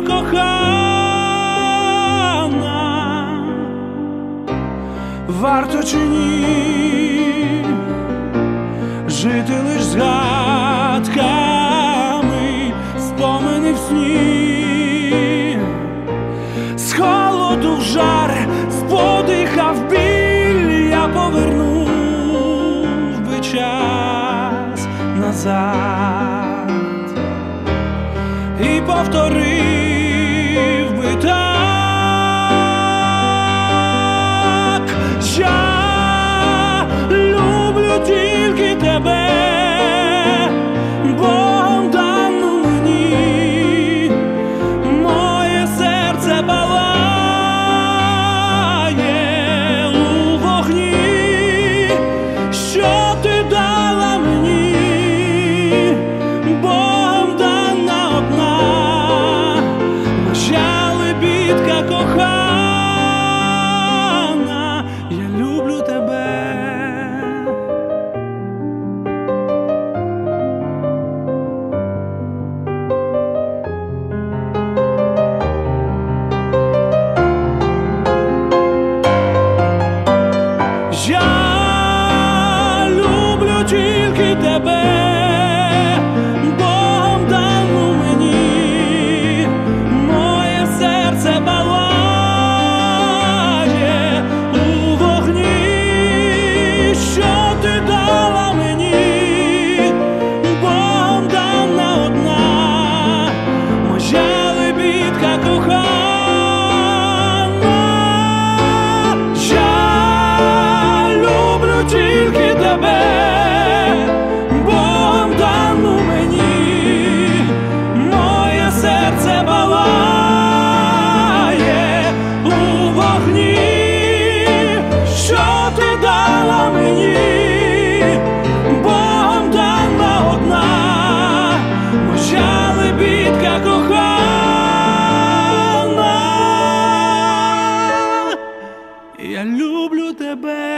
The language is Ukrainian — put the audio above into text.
Кохана, варто чи ні? Жити лиш згадками, спомини в сні, з холоду в жар, з подиха в біль я повернув би час назад. І повторив. Жінка кохана, люблю тільки тебе.